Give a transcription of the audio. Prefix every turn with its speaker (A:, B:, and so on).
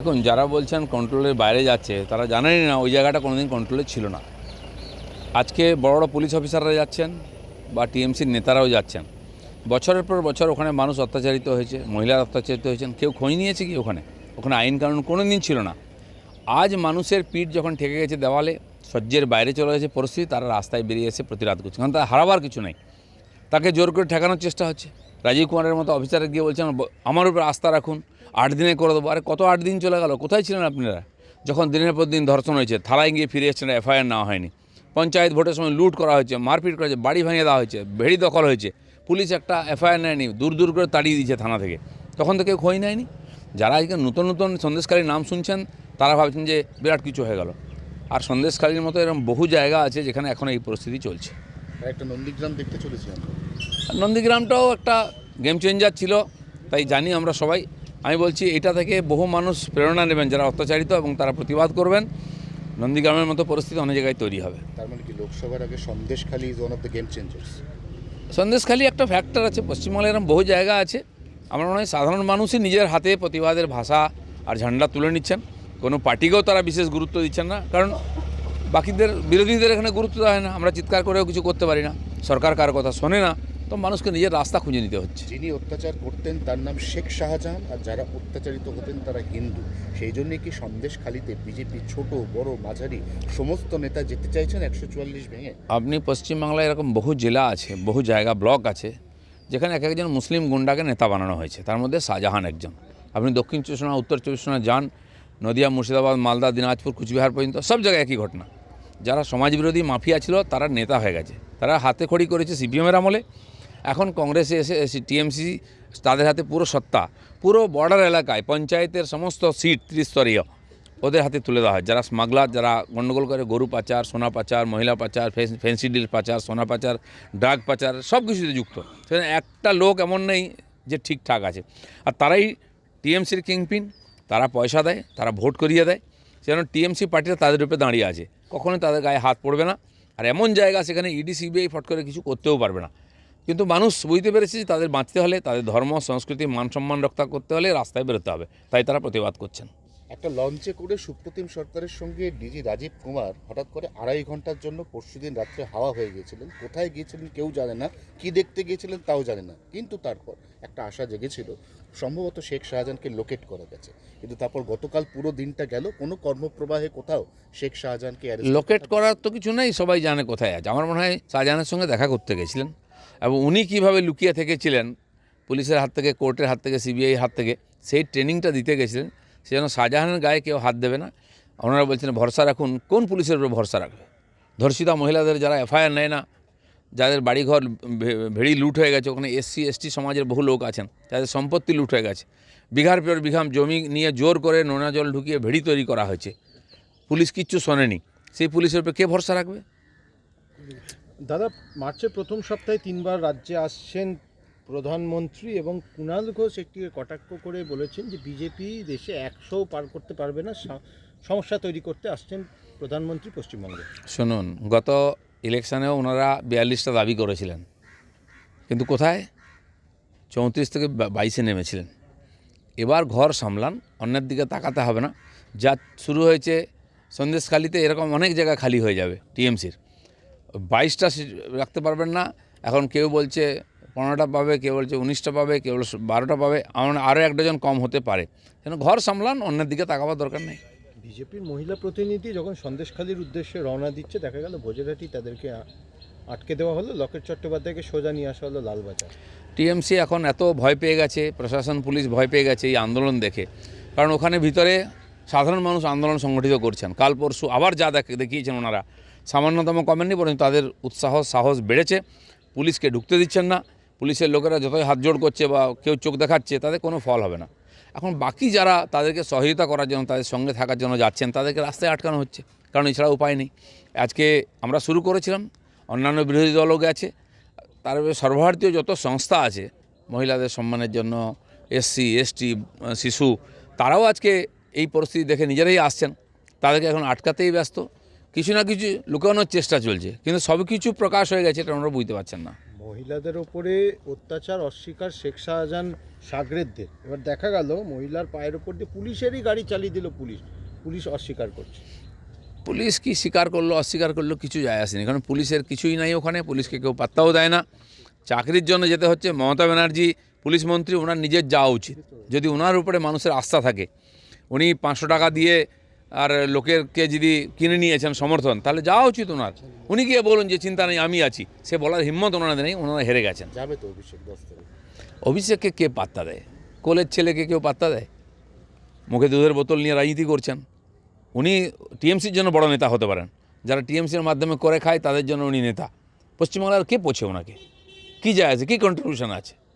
A: দেখুন, যারা বলছেন কন্ট্রোলের বাইরে যাচ্ছে, তারা জানেনই না ওই জায়গাটা কোনোদিন কন্ট্রোলে ছিল না। আজকে বড় বড় পুলিশ অফিসাররা যাচ্ছেন বা টিএমসির নেতারাও যাচ্ছেন। বছরের পর বছর ওখানে মানুষ অত্যাচারিত হয়েছে, মহিলারা অত্যাচারিত হয়েছেন। কেউ খোঁজ নিয়েছে কি ওখানে? ওখানে আইন কানুন কোনো দিন ছিল না। আজ মানুষের পিঠ যখন ঠেকে গেছে দেওয়ালে, সহ্যের বাইরে চলে গেছে পরিস্থিতি, তারা রাস্তায় বেরিয়ে এসে প্রতিরাধ করছে। কারণ তার হারাবার কিছু নেই। তাকে জোর করে ঠেকানোর চেষ্টা হচ্ছে। রাজীব কুমারের মতো অফিসারে গিয়ে বলছেন আমার উপর আস্থা রাখুন, আট দিনে করে দেবো। আরে কত আট দিন চলে গেল? কোথায় ছিলেন আপনারা? যখন দিনের পর দিন ধর্ষণ হয়েছে থানায় গিয়ে ফিরে এসছেন, এফআইআর নেওয়া হয়নি। পঞ্চায়েত ভোটের সময় লুট করা হয়েছে, মারপিট করা হয়েছে, বাড়ি ভেঙে দেওয়া হয়েছে, ভেড়ি দখল হয়েছে। পুলিশ একটা এফআইআর নেয়নি, দূর দূর করে তাড়িয়ে দিয়েছে থানা থেকে। তখন তো কেউ খোঁজ নেয়নি। যারা আজকে নতুন নতুন সন্দেশকারীর নাম শুনছেন, তারা ভাবছেন যে বিরাট কিছু হয়ে গেল। আর সন্দেশকারীর মতো এরকম বহু জায়গা আছে যেখানে এখন এই পরিস্থিতি চলছে।
B: একটা নন্দীগ্রাম দেখতে চলেছি আমরা।
A: নন্দীগ্রামটাও একটা গেম চেঞ্জার ছিল তাই জানি আমরা সবাই। আমি বলছি এটা থেকে বহু মানুষ প্রেরণা নেবেন যারা অত্যাচারিত এবং তারা প্রতিবাদ করবেন। নন্দীগ্রামের মতো পরিস্থিতি অনেক জায়গায় তৈরি হবে।
B: তার মানে কি লোকসভার আগে Sandeshkhali is one of the game changers
A: Sandeshkhali একটা ফ্যাক্টর আছে পশ্চিমবাংলায় এরকম বহু জায়গা আছে। আমার মনে হয় সাধারণ মানুষই নিজের হাতে প্রতিবাদের ভাষা আর ঝান্ডা তুলে নিচ্ছেন। কোনো পার্টিকেও তারা বিশেষ গুরুত্ব দিচ্ছেন না। কারণ বাকিদের বিরোধীদের এখানে গুরুত্ব দেওয়া হয় না। আমরা চিৎকার করেও কিছু করতে পারি না। সরকার কার কথা শোনে না তো মানুষকে নিজের রাস্তা খুঁজে নিতে হচ্ছে।
B: যিনি অত্যাচার করতেন তার নাম শেখ শাহজাহান আর যারা অত্যাচারিত হতেন তারা হিন্দু। সেই জন্যে কি সন্দেশখালীতে বিজেপি ছোট বড় মাঝারি সমস্ত নেতা যেতে চাইছেন একশো চুয়াল্লিশ ভেঙে?
A: আপনি পশ্চিমবাংলায় এরকম বহু জেলা আছে বহু জায়গা ব্লক আছে যেখানে এক একজন মুসলিম গুন্ডাকে নেতা বানানো হয়েছে। তার মধ্যে শাহজাহান একজন। আপনি দক্ষিণ চব্বিশ পরগনা উত্তর চব্বিশ পরগনা যান নদিয়া মুর্শিদাবাদ মালদা দিনাজপুর কুচবিহার পর্যন্ত সব জায়গায় একই ঘটনা। যারা সমাজবিরোধী মাফিয়া ছিল, তারা নেতা হয়ে গেছে। তারা হাতে খড়ি করেছে সিপিএমের আমলে। এখন কংগ্রেসে এসে টিএমসি, তাদের হাতে পুরো সত্তা। পুরো বর্ডার এলাকায়, পঞ্চায়েতের সমস্ত সিট ত্রিস্তরীয়, ওদের হাতে তুলে দেওয়া হয়। যারা স্মাগলার, যারা গণ্ডগোল করে গরু পাচার, সোনা পাচার, মহিলা পাচার, ফেন- ফেন্সি ডিল পাচার, সোনা পাচার, ড্রাগ পাচার, সব কিছুতে যুক্ত। সেখানে একটা লোক এমন নেই যে ঠিকঠাক আছে। আর তারাই টিএমসির কিংপিন। তারা পয়সা দেয়, তারা ভোট করিয়ে দেয়। সেজন্য টিএমসি পার্টিরা তাদের উপরে দাঁড়িয়ে আছে। কখনোই তাদের গায়ে হাত পড়বে না। আর এমন জায়গা সেখানে ইডি, সিবিআই ফট করে কিছু করতেও পারবে না। কিন্তু মানুষ বুঝতে পেরেছে যে তাদের বাঁচতে হলে, তাদের ধর্ম, সংস্কৃতি, মান সম্মান রক্ষা করতে হলে রাস্তায় বেরোতে হবে। তাই তারা প্রতিবাদ করছেন।
B: একটা লঞ্চে করে সুপ্রতিম সরকারের সঙ্গে ডিজি রাজীব কুমার হঠাৎ করে আড়াই ঘণ্টার জন্য পরশুদিন রাত্রে হাওয়া হয়ে গিয়েছিলেন। কোথায় গিয়েছিলেন কেউ জানে না কি দেখতে গিয়েছিলেন তাও জানে না। কিন্তু তারপর একটা আশা জেগেছিল সম্ভবত শেখ শাহজাহানকে লোকেট করা গেছে। কিন্তু তারপর গতকাল পুরো দিনটা গেল কোনো কর্মপ্রবাহে কোথাও শেখ শাহজাহানকে
A: লোকেট করার তো কিছু নেই সবাই জানে কোথায় আছে। আমার মনে হয় শাহজাহানের সঙ্গে দেখা করতে গেছিলেন। এবং উনি কীভাবে লুকিয়ে থেকেছিলেন পুলিশের হাত থেকে কোর্টের হাত থেকে সিবিআই হাত থেকে সেই ট্রেনিংটা দিতে গেছিলেন। সেজন্য শাহজাহানের গায়ে কেউ হাত দেবে না। ওনারা বলছেন, ভরসা রাখুন। কোন পুলিশের উপরে ভরসা রাখবে? ধর্ষিতা মহিলাদের যারা এফআইআর নেয় না, যাদের বাড়িঘর ভেড়ি লুট হয়ে গেছে, ওখানে এসসি, এসটি সমাজের বহু লোক আছেন, যাদের সম্পত্তি লুট হয়ে গেছে। বিঘার পর বিঘাম জমি নিয়ে জোর করে নোনা জল ঢুকিয়ে ভেড়ি তৈরি করা হয়েছে। পুলিশ কিচ্ছু শোনেনি। সেই পুলিশের উপরে কে ভরসা রাখবে?
C: দাদা, মার্চের প্রথম সপ্তাহে তিনবার রাজ্যে আসছেন প্রধানমন্ত্রী এবং কুণাল ঘোষ একটি কটাক্ষ করে বলেছেন যে বিজেপি দেশে একশো পার করতে পারবে না সমস্যা তৈরি করতে আসছেন প্রধানমন্ত্রী পশ্চিমবঙ্গে।
A: শুনুন, গত ইলেকশানেও ওনারা বিয়াল্লিশটা দাবি করেছিলেন। কিন্তু কোথায়? চৌত্রিশ থেকে বাইশে নেমেছিলেন। এবার ঘর সামলান, অন্যের দিকে তাকাতে হবে না। যা শুরু হয়েছে সন্দেশখালিতে, এরকম অনেক জায়গা খালি হয়ে যাবে টিএমসির। বাইশটা রাখতে পারবেন না। এখন কেউ বলছে পনেরোটা পাবে কেউ বলছে উনিশটা পাবে কেউ বলছে বারোটা পাবে আমার আরও এক ডজন কম হতে পারে। কেন ঘর সামলান অন্যের দিকে তাকাবার দরকার নেই।
C: বিজেপির মহিলা প্রতিনিধি যখন সন্দেশখালীর উদ্দেশ্যে রওনা দিচ্ছে দেখা গেল ভোজেরাটি তাদেরকে আটকে দেওয়া হলো। লকেট চট্টোপাধ্যায়কে সোজা নিয়ে আসা হলো লালবাজার।
A: টিএমসি এখন এত ভয় পেয়ে গেছে প্রশাসন পুলিশ ভয় পেয়ে গেছে এই আন্দোলন দেখে। কারণ ওখানে ভিতরে সাধারণ মানুষ আন্দোলন সংগঠিত করছেন। কাল পরশু আবার যা দেখ দেখিয়েছেন ওনারা। সামান্যতম কমেননি বরং তাদের উৎসাহ সাহস বেড়েছে। পুলিশকে ঢুকতে দিচ্ছেন না। পুলিশের লোকেরা যতই হাত জোড় করছে বা কেউ চোখ দেখাচ্ছে, তাদের কোনো ফল হবে না। এখন বাকি যারা তাদেরকে সহযোগিতা করার জন্য, তাদের সঙ্গে থাকার জন্য যাচ্ছেন, তাদেরকে রাস্তায় আটকানো হচ্ছে। কারণ এছাড়া উপায় নেই। আজকে আমরা শুরু করেছিলাম, অন্যান্য বিরোধী দলও গেছে। তার উপরে সর্বভারতীয় যত সংস্থা আছে, মহিলাদের সম্মানের জন্য এসসি এসটি শিশু, তারাও আজকে এই পরিস্থিতি দেখে নিজেরাই আসছেন। তাদেরকে এখন আটকাতেই ব্যস্ত। কিছু না কিছু লুকানোর চেষ্টা চলছে। কিন্তু সব কিছু প্রকাশ হয়ে গেছে এটা ওনারা বুঝতে পারছেন না।
C: মহিলাদের ওপরে অত্যাচার, অস্বীকার, শেখ শাহজাহান সাগরেদদের। এবার দেখা গেল, মহিলার পায়ের ওপর দিয়ে পুলিশেরই গাড়ি চালিয়ে দিল পুলিশ। পুলিশ অস্বীকার করছে।
A: পুলিশ কি স্বীকার করল, অস্বীকার করল কিছু যায় আসেনি। কারণ পুলিশের কিছুই নাই ওখানে, পুলিশকে কেউ পাত্তাও দেয় না। চাকরির জন্য যেতে হচ্ছে মমতা ব্যানার্জি, পুলিশ মন্ত্রী, ওনার নিজের যাওয়া উচিত। যদি ওনার উপরে মানুষের আস্থা থাকে, উনি পাঁচশো টাকা দিয়ে আর লোকেরকে যদি কিনে নিয়েছেন সমর্থন তাহলে যাওয়া উচিত ওনার। উনি গিয়ে বলুন যে চিন্তা নেই আমি আছি। সে বলার হিম্মত ওনাদের নেই ওনারা হেরে গেছেন।
B: যাবে তো অভিষেক
A: অভিষেককে কে পাত্তা দেয়? কোলের ছেলেকে কেউ পাত্তা দেয়? মুখে দুধের বোতল নিয়ে রাজনীতি করছেন। উনি টিএমসির জন্য বড় নেতা হতে পারেন। যারা টিএমসির মাধ্যমে করে খায় তাদের জন্য উনি নেতা। পশ্চিমবাংলার কে পোছে ওনাকে? কী যায় আছে? কী কন্ট্রিবিউশন আছে?